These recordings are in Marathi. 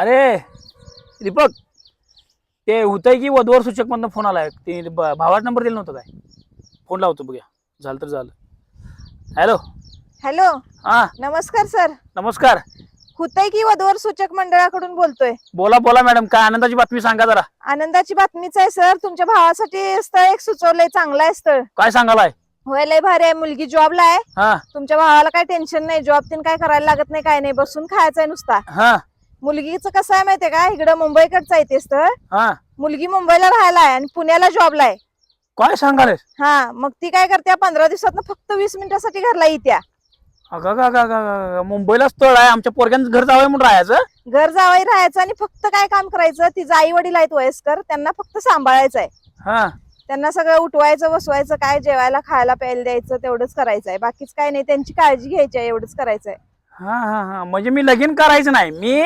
अरे दीपक ते होतंय की वधूवर सूचक मधनं फोन आलाय. ते ब- भावाचा नंबर दिला नव्हता काय? फोन लावतो बघूया. झालं तर झालं. हॅलो हॅलो हा. नमस्कार सर नमस्कार. हुतय की वधूवर सूचक मंडळाकडून बोलतोय? बोला बोला मॅडम काय आनंदाची बातमी सांगा जरा. आनंदाची बातमीच आहे सर तुमच्या भावासाठी स्थळ एक सुचवलंय चांगलं आहे स्थळ. काय सांगालाय? होय लय भारी आहे. मुलगी जॉबला आहे. हा. तुमच्या भावाला काय टेन्शन नाही. जॉब तीन काय करायला लागत नाही काय नाही. बसून खायचंय नुसता. हा. मुलगीचं कसं आहे माहितीये का? इकडं मुंबईकडचं आहे ते स्थळ हा. मुलगी मुंबईला राहायला आहे आणि पुण्याला जॉबला आहे. काय सांगाले हा मग ती काय करते पंधरा दिवसात फक्त वीस मिनिटासाठी घरला येत्या. अगं गा गा गा गा मुंबईला स्थळ आहे. आमच्या पोरग्यांचं घर जावं म्हणून राहायचं. घर जावाई राहायचं आणि फक्त काय काम करायचं? तिचं आई वडील आहेत वयस्कर त्यांना फक्त सांभाळायचं आहे हा. त्यांना सगळं उठवायचं बसवायचं काय जेवायला खायला प्यायला द्यायचं तेवढंच करायचं आहे बाकीच काय नाही त्यांची काळजी घ्यायची आहे एवढंच करायचं आहे हा हा हा. म्हणजे मी लगीन करायचं नाही. मी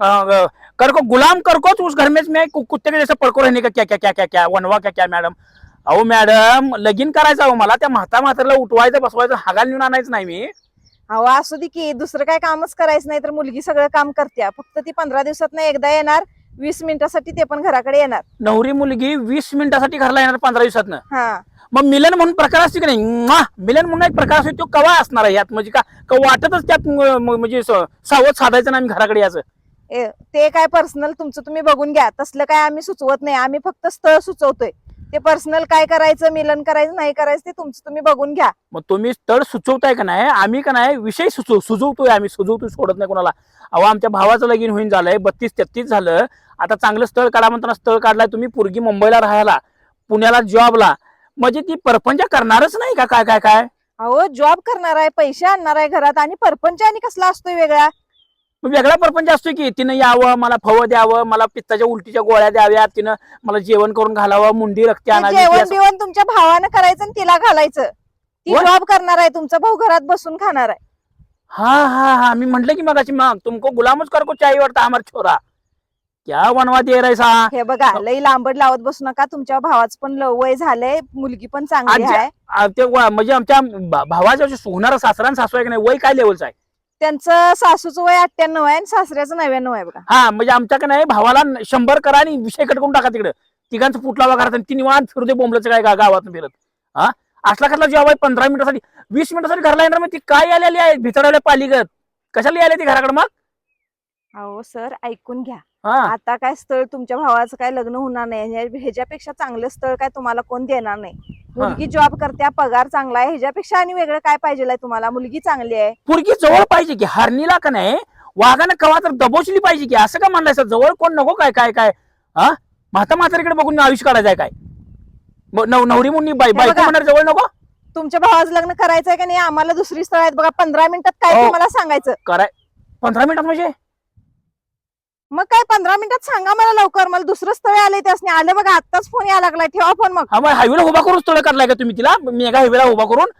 कर को गुलाम कर को तो उस घर में मैं कुत्ते के जैसे पडको रहने का क्या क्या क्या क्या क्या वनवा क्या क्या मॅडम? अहो मॅडम लगीन करायचं अहो मला त्या म्हाता म्हातारला उठवायचं बसवायचं हागाल नेऊन आणायचं नाही मी. अहो असू दे की दुसरं काय कामच करायचं नाही तर मुलगी सगळं काम करते. फक्त ती पंधरा दिवसात एकदा येणार वीस मिनिटासाठी ते पण घराकडे येणार. नवरी मुलगी वीस मिनिटासाठी घरला येणार पंधरा दिवसातनं. हा. मग मिलन म्हणून प्रकार असतो की नाही! मिलन म्हणून एक प्रकार असतो तो कवा असणार आहे यात? म्हणजे का वाटतच त्यात म्हणजे सावध साधायचं नाही आम्ही घराकडे याचं ए- ते काय पर्सनल तुमचं तुम्ही बघून घ्या. तसलं काय आम्ही सुचवत नाही. आम्ही फक्त स्थळ सुचवतोय. ते पर्सनल काय करायचं मिलन करायचं नाही करायचं ते तुमचं तुम्ही बघून घ्या. मग तुम्ही स्थळ सुचवताय का नाही? आम्ही का नाही? विषय सुचव सुचवतोय आम्ही. सुचवतोय सोडत नाही कोणाला. अहो आमच्या भावाचं लगीन होईन झालंय. बत्तीस तेहतीस झालं. आता चांगलं स्थळ काढा म्हणताना स्थळ काढलाय तुम्ही. पोरगी मुंबईला राहायला पुण्याला जॉबला. म्हणजे ती परपंच करणारच नाही का? काय काय काय? अहो जॉब करणार आहे पैसे आणणार आहे घरात. आणि परपंच आणि कसला असतोय वेगळा? वेगळा परपंच असतो की तिनं यावं मला फवं द्यावं मला पित्ताच्या उलटीच्या गोळ्या द्याव्यात तिनं मला जेवण करून घालावं मुंडी रक्ती आणावी जेवण बिवण तुमच्या भावानं करायचं आणि तिला घालायचं. ती जॉब करणार आहे तुमचा भाऊ घरात बसून खाणार आहे. हा हा हा मी म्हंटल की मगाशी मग तुमको गुलामच कर को चाहिए वाटतं हमार छोरा. क्या बनवा दे रहा सा? हे बघा लई लांबड लावत बसू नका तुमच्या भावाचं पण ल- वय झालंय मुलगी पण चांगली आजी- आहे. आ, ते वा- म्हणजे आमच्या भा- भावाच्या सोहणारा सासरा आणि सासू आहे की नाही वय काय लेवलचं आहे? त्यांचं सासूचं वय अठ्ठ्याण्णव आहे आणि सासऱ्याचं नव्याण्णव आहे बघा. हा म्हणजे आमच्या का नाही भावाला शंभर करा आणि विषय कट करून टाका तिकडे. तिघांचं फुटला वगैरे आणि ती निवांत फिरू दे बोंबलचं काय गावात फिरत. हा? असला कसला जॉब आहे पंधरा मिनिटासाठी वीस मिनिटासाठी घरला येणार मग ती काय आलेली आहे? भितरवल्या पालीगत. कशाला आले ती घराकडे मग? अहो सर ऐकून घ्या. हा. आता काय स्थळ तुमच्या भावाचं काय लग्न होणार नाही ह्या- ह्याच्यापेक्षा चांगलं स्थळ काय तुम्हाला कोण देणार नाही? मुलगी जॉब करत्या पगार चांगला आहे ह्याच्यापेक्षा आणि वेगळं काय पाहिजे तुम्हाला? मुलगी चांगली आहे. पोरगी जवळ पाहिजे की हरणीला का नाही? वाघानं कवा तर दबोचली पाहिजे की असं का म्हणलायचं जवळ कोण नको काय काय काय? हा? म्हाता म्हातारीकडे बघून आयुष्य काढायचं आहे काय नवरी मुन्नी बाई बघा. म्हणणार जवळ नको? तुमच्या भावाचं लग्न करायचंय का नाही? आम्हाला दुसरी स्थळ आहेत. बघा पंधरा मिनिटात काय हो. तुम्हाला सांगायचं? कराय पंधरा मिनिटात म्हणजे? मग काय पंधरा मिनिटात सांगा मला लवकर. मला दुसरं स्थळ आलंय त्यासने. आलं बघा आत्ताच फोन यायला लागलाय ठेवा फोन मग. हा मग हायवेला उभा करून स्थळ काढलाय का तुम्ही तिला? मेगा हायवेला उभा करून.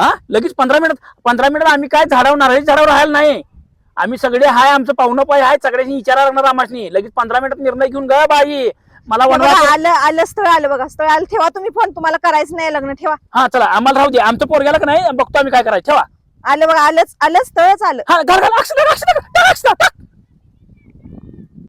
हा लगेच पंधरा मिनिट पंधरा मिनिटात आम्ही काय झाडावर नारळी झाडावर राहायला नाही. आम्ही सगळे हाय आमचं पाहुणं पाय आहे सगळ्यांनी विचारा लागणार आमासनी लगेच पंधरा मिनिटात निर्णय घेऊन गा बाई. मला हे वनवास आलं आलं स्थळ आलं बघा. स्थळ आलं ठेवा तुम्ही फोन तुम्हाला करायचं नाही लग्न ठेवा. हा चला आम्हाला राहू दे. आमचं पोरग्याला का नाही? बघतो आम्ही काय करायचं. ठेवा. आलं बघा आलंच आलं स्थळच आलं. हा घाल टाक, टाक.